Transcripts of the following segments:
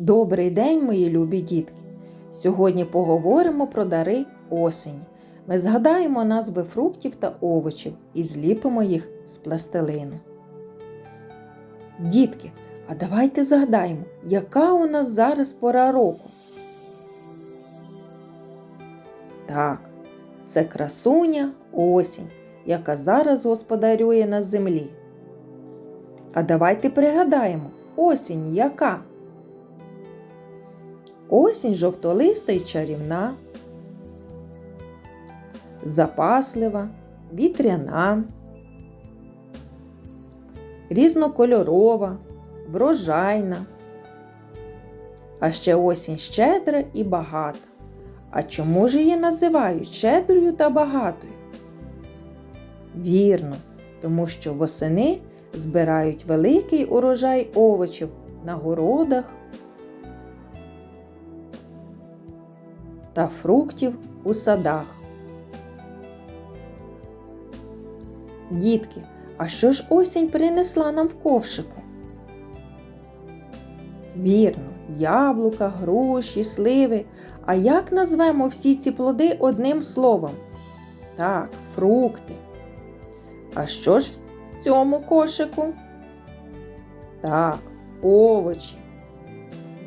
Добрий день, мої любі дітки! Сьогодні поговоримо про дари осені. Ми згадаємо назви фруктів та овочів і зліпимо їх з пластилину. Дітки, а давайте згадаємо, яка у нас зараз пора року? Так, це красуня осінь, яка зараз господарює на землі. А давайте пригадаємо, осінь яка? Осінь жовтолиста й чарівна, запаслива, вітряна, різнокольорова, врожайна. А ще осінь щедра і багата. А чому ж її називають щедрою та багатою? Вірно, тому що восени збирають великий урожай овочів на городах та фруктів у садах. Дітки, а що ж осінь принесла нам в ковшику? Вірно, яблука, груші, сливи. А як назвемо всі ці плоди одним словом? Так, фрукти. А що ж в цьому кошику? Так, овочі.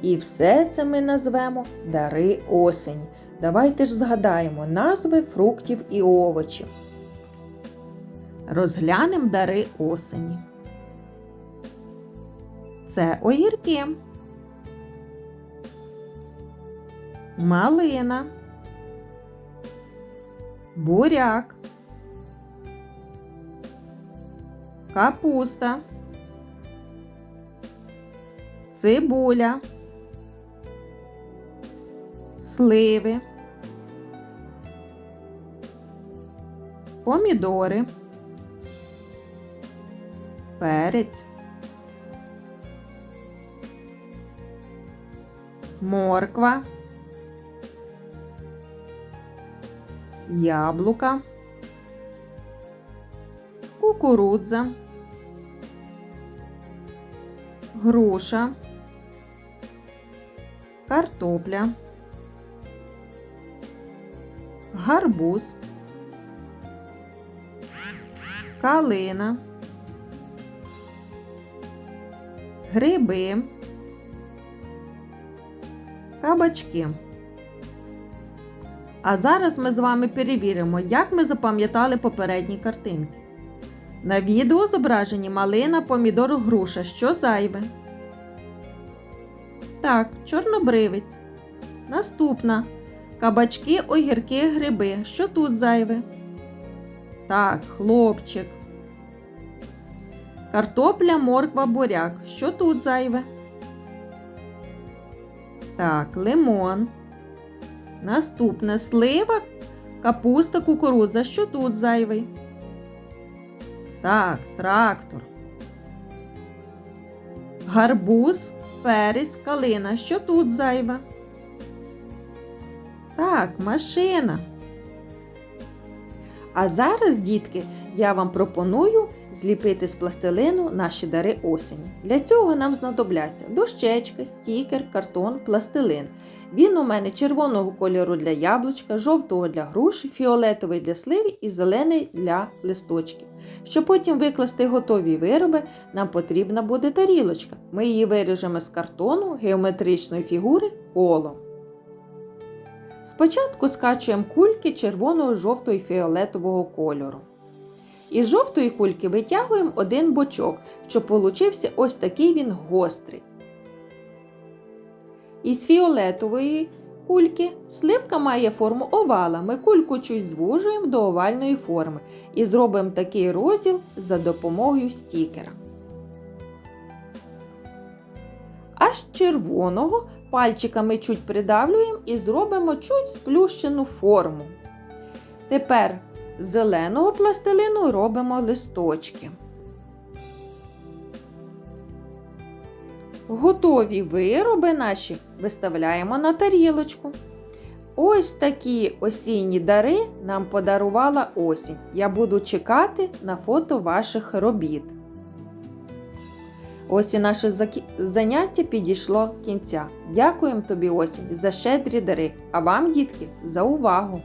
І все це ми назвемо дари осені. Давайте ж згадаємо назви фруктів і овочів. Розглянемо дари осені. Це огірки. Малина. Буряк. Капуста. Цибуля. Сливи. Помідори. Перець. Морква. Яблука. Кукурудза. Груша. Картопля. Гарбуз. Калина. Гриби. Кабачки. А зараз ми з вами перевіримо, як ми запам'ятали попередні картинки. На відео зображені малина, помідор, груша. Що зайве? Так, чорнобривець. Наступна. Кабачки, огірки, гриби. Що тут зайве? Так, хлопчик. Картопля, морква, буряк. Що тут зайве? Так, лимон. Наступне слива, капуста, кукурудза. Що тут зайвий? Так, трактор. Гарбуз, перець, калина. Що тут зайве? Так, машина. А зараз, дітки, я вам пропоную зліпити з пластилину наші дари осені. Для цього нам знадобляться дощечка, стікер, картон, пластилин. Він у мене червоного кольору для яблучка, жовтого для груші, фіолетовий для сливи і зелений для листочків. Щоб потім викласти готові вироби, нам потрібна буде тарілочка. Ми її виріжемо з картону геометричної фігури колом. Спочатку скачуємо кульки червоного, жовтого і фіолетового кольору. Із жовтої кульки витягуємо один бочок, щоб получився ось такий він гострий. Із фіолетової кульки сливка має форму овала. Ми кульку чуть звужуємо до овальної форми і зробимо такий розділ за допомогою стікера. З червоного пальчиками чуть придавлюємо і зробимо чуть сплющену форму. Тепер з зеленого пластилину робимо листочки. Готові вироби наші виставляємо на тарілочку. Ось такі осінні дари нам подарувала осінь. Я буду чекати на фото ваших робіт. Ось і наше заняття підійшло кінця. Дякуємо тобі, осінь, за щедрі дари, а вам, дітки, за увагу!